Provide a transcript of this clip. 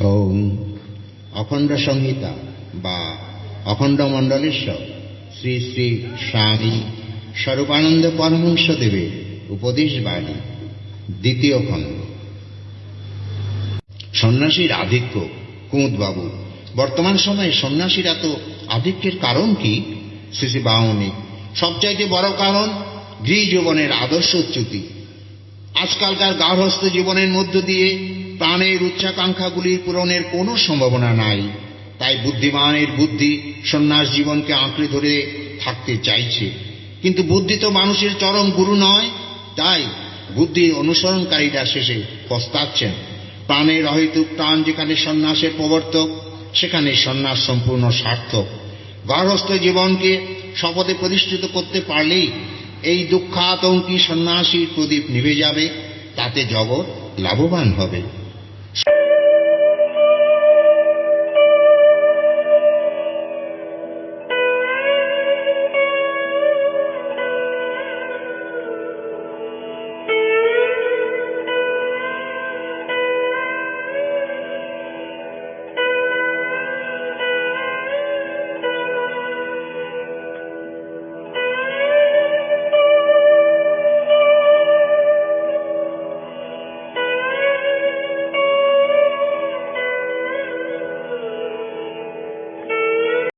ওম অখণ্ড সংহিতা বা অখণ্ড মণ্ডলেশ্বর শ্রী শ্রী স্বামী স্বরূপানন্দ পরমহংস দেবের উপদেশ বাণী, দ্বিতীয় খণ্ড। সন্ন্যাসীর আধিক্য, কুমুদবাবু, বর্তমান সময়ে সন্ন্যাসীরা তো আধিক্যের কারণ কি? শ্রী শ্রী বামনী সবচাইতে বড় কারণ গৃহ জীবনের আদর্শচ্যুতি আজকালকার গার্হস্থ জীবনের মধ্য দিয়ে প্রাণের উচ্চাকাঙ্ক্ষাগুলির পূরণের কোনো সম্ভাবনা নাই। তাই বুদ্ধিমানের বুদ্ধি সন্ন্যাস জীবনকে আঁকড়ে ধরে থাকতে চাইছে। কিন্তু বুদ্ধি তো মানুষের চরম গুরু নয়, তাই বুদ্ধির অনুসরণকারীরা শেষে পস্তাচ্ছেন। প্রাণের অহেতুক প্রাণ যেখানে সন্ন্যাসের প্রবর্তক, সেখানে সন্ন্যাস সম্পূর্ণ সার্থক। গার্হস্থ জীবনকে শপথে প্রতিষ্ঠিত করতে পারলেই এই দুঃখাতঙ্কী সন্ন্যাসীর প্রদীপ নিভে যাবে তাতে জগৎ লাভবান হবে।